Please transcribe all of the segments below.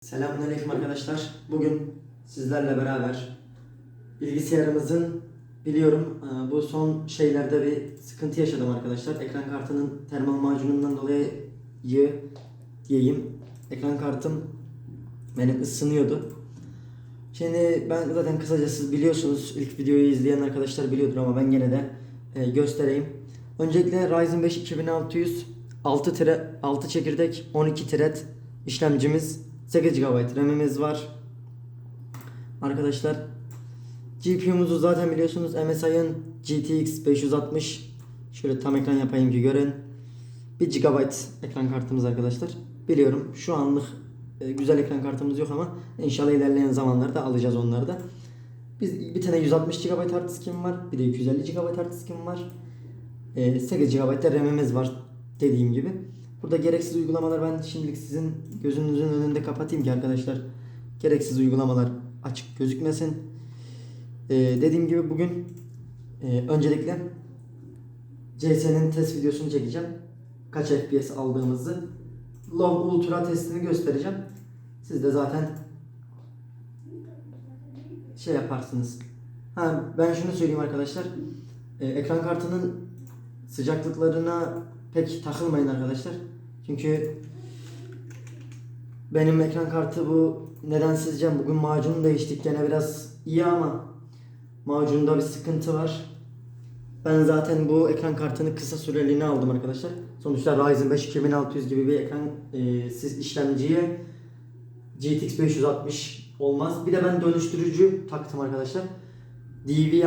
Selamünaleyküm arkadaşlar. Bugün sizlerle beraber bilgisayarımızın biliyorum e, bu son şeylerde bir sıkıntı yaşadım arkadaşlar. Ekran kartının termal macunundan dolayı diyeyim. Ekran kartım benim ısınıyordu. Şimdi ben zaten kısaca siz biliyorsunuz ilk videoyu izleyen arkadaşlar biliyordur ama ben gene de e, göstereyim. Öncelikle Ryzen 5 2600 6 tire 6 çekirdek 12 thread işlemcimiz 8 GB RAM'imiz var. Arkadaşlar GPU'muzu zaten biliyorsunuz MSI'ın GTX 560 şöyle tam ekran yapayım ki görün. 1 GB ekran kartımız arkadaşlar. Biliyorum şu anlık e, güzel ekran kartımız yok ama inşallah ilerleyen zamanlarda alacağız onları da. Biz bir tane 160 GB hard diskim var. Bir de 250 GB hard diskim var. E, 8 GB de RAM'imiz var dediğim gibi. Burada gereksiz uygulamalar ben şimdilik sizin gözünüzün önünde kapatayım ki arkadaşlar gereksiz uygulamalar açık gözükmesin. Ee, dediğim gibi bugün e, öncelikle CS'nin test videosunu çekeceğim. Kaç FPS aldığımızı. Low Ultra testini göstereceğim. Siz de zaten şey yaparsınız. Ha, ben şunu söyleyeyim arkadaşlar. Ee, ekran kartının sıcaklıklarına pek takılmayın arkadaşlar. Çünkü benim ekran kartı bu nedensizce bugün macunu değiştik gene biraz iyi ama macunda bir sıkıntı var. Ben zaten bu ekran kartını kısa süreliğine aldım arkadaşlar. Sonuçta Ryzen 5 2600 gibi bir ekran e, siz işlemciye GTX 560 olmaz. Bir de ben dönüştürücü taktım arkadaşlar. DVI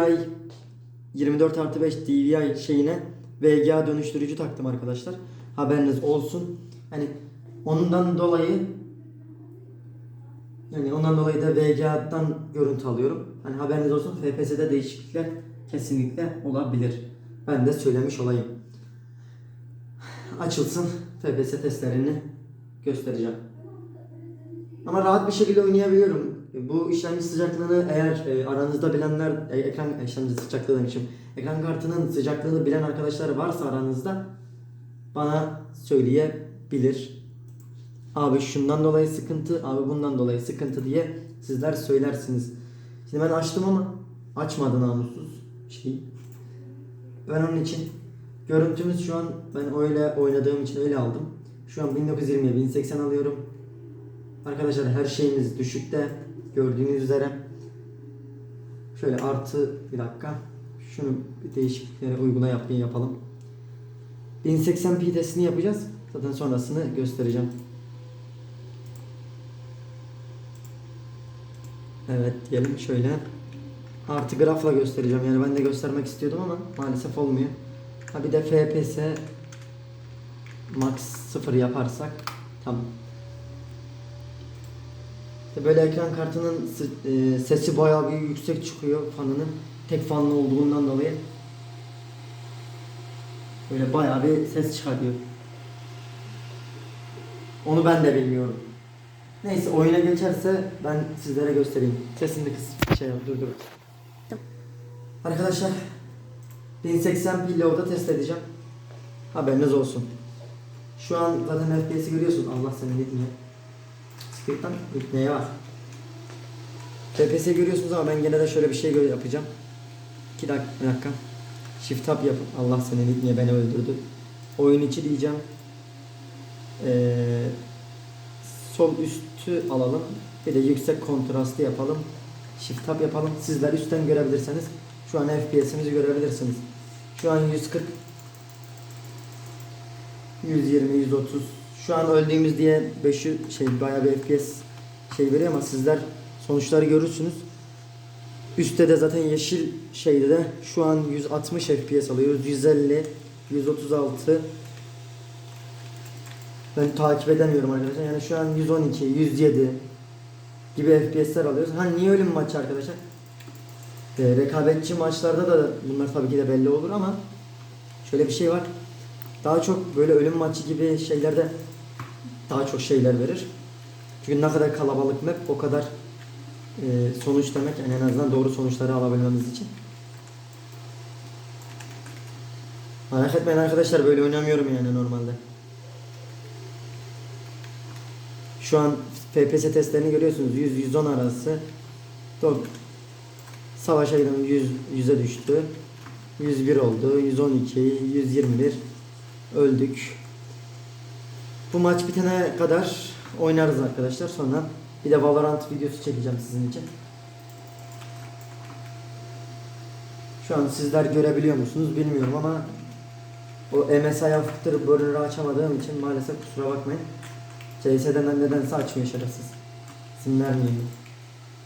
24 artı 5 DVI şeyine VGA dönüştürücü taktım arkadaşlar. Haberiniz olsun. Hani ondan dolayı yani ondan dolayı da VGA'dan görüntü alıyorum. Hani haberiniz olsun FPS'de değişiklikler kesinlikle olabilir. Ben de söylemiş olayım. Açılsın FPS testlerini göstereceğim. Ama rahat bir şekilde oynayabiliyorum. Bu işlemci sıcaklığını eğer e, aranızda bilenler e, ekran işlemci sıcaklığı demişim. Ekran kartının sıcaklığını bilen arkadaşlar varsa aranızda bana söyleyebilir. Abi şundan dolayı sıkıntı, abi bundan dolayı sıkıntı diye sizler söylersiniz. Şimdi ben açtım ama açmadı namussuz şey. Ben onun için görüntümüz şu an ben öyle oynadığım için öyle aldım. Şu an 1920'ye 1080 alıyorum. Arkadaşlar her şeyimiz düşükte gördüğünüz üzere. Şöyle artı bir dakika. Şunu değişikliklere uygula yapayım yapalım. 1080p testini yapacağız. Zaten sonrasını göstereceğim. Evet diyelim şöyle. Artı grafla göstereceğim. Yani ben de göstermek istiyordum ama maalesef olmuyor. Ha bir de FPS max 0 yaparsak tamam. İşte böyle ekran kartının e, sesi bayağı bir yüksek çıkıyor fanının. Tek fanlı olduğundan dolayı. Böyle bayağı bir ses çıkarıyor. Onu ben de bilmiyorum. Neyse oyuna geçerse ben sizlere göstereyim. Sesini kıs şey yap dur dur. Arkadaşlar 1080 p load'a test edeceğim. Haberiniz olsun. Şu an zaten FPS'i görüyorsun. Allah seni gitmiyor. Sıkıntı neye var? FPS'i görüyorsunuz ama ben gene de şöyle bir şey yapacağım. 2 dakika, bir dakika. Shift tab yapın. Allah seni gitmiyor beni öldürdü. Oyun içi diyeceğim. Ee, sol üstü alalım. Bir de yüksek kontrastı yapalım. Shift tab yapalım. Sizler üstten görebilirseniz şu an FPS'imizi görebilirsiniz. Şu an 140 120 130 şu an öldüğümüz diye 5'ü şey bayağı bir FPS şey veriyor ama sizler sonuçları görürsünüz. Üstte de zaten yeşil şeyde de şu an 160 FPS alıyoruz. 150 136 ben takip edemiyorum arkadaşlar. Yani şu an 112, 107 gibi FPS'ler alıyoruz. Ha niye ölüm maçı arkadaşlar? Ee, rekabetçi maçlarda da bunlar tabii ki de belli olur ama şöyle bir şey var. Daha çok böyle ölüm maçı gibi şeylerde daha çok şeyler verir. Çünkü ne kadar kalabalık map o kadar e, sonuç demek. Yani en azından doğru sonuçları alabilmemiz için. Merak etmeyin arkadaşlar böyle oynamıyorum yani normalde. Şu an FPS testlerini görüyorsunuz. 100-110 arası. Top savaşa giden 100 100'e düştü. 101 oldu. 112, 121 öldük. Bu maç bitene kadar oynarız arkadaşlar. Sonra bir de Valorant videosu çekeceğim sizin için. Şu an sizler görebiliyor musunuz bilmiyorum ama o MSI After Burner'ı açamadığım için maalesef kusura bakmayın. CS'den nedense açmıyor şerefsiz. İsim vermeyeyim.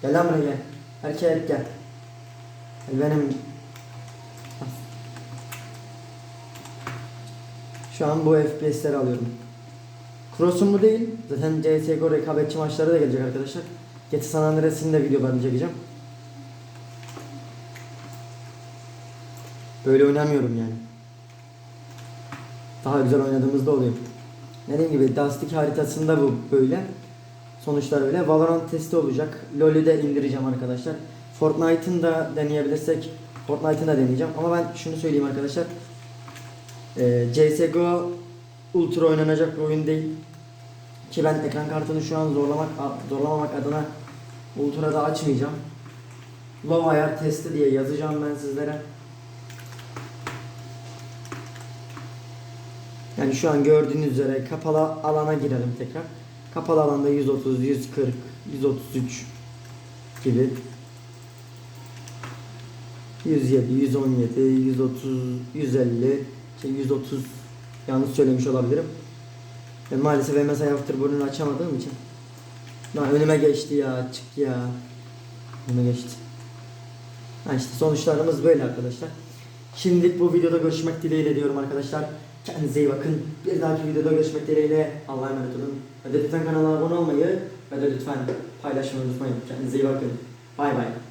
Gel buraya gel. Erkek gel. Gel benim... Şu an bu FPS'leri alıyorum. Cross'um bu değil. Zaten CSGO rekabetçi maçları da gelecek arkadaşlar. Getir San Andreas'ın da videolarını çekeceğim. Böyle oynamıyorum yani. Daha güzel oynadığımızda oluyor. Dediğim gibi Dusty haritasında bu böyle. Sonuçlar öyle. Valorant testi olacak. LoL'ü de indireceğim arkadaşlar. Fortnite'ın da deneyebilirsek Fortnite'ın da deneyeceğim. Ama ben şunu söyleyeyim arkadaşlar. Ee, CSGO ultra oynanacak bir oyun değil. Ki ben ekran kartını şu an zorlamak zorlamamak adına ultra'da açmayacağım. Low ayar testi diye yazacağım ben sizlere. Yani şu an gördüğünüz üzere kapalı alana girelim tekrar. Kapalı alanda 130, 140, 133 gibi. 107, 117, 130, 150, şey 130 yanlış söylemiş olabilirim. Ben maalesef MSI Afterburner'ı açamadığım için. Lan önüme geçti ya, çık ya. Önüme geçti. Ha işte sonuçlarımız böyle arkadaşlar. Şimdilik bu videoda görüşmek dileğiyle diyorum arkadaşlar. Kendinize iyi bakın. Bir dahaki videoda görüşmek dileğiyle. Allah'a emanet olun. Ve de lütfen kanala abone olmayı ve de lütfen paylaşmayı unutmayın. Kendinize iyi bakın. Bay bay.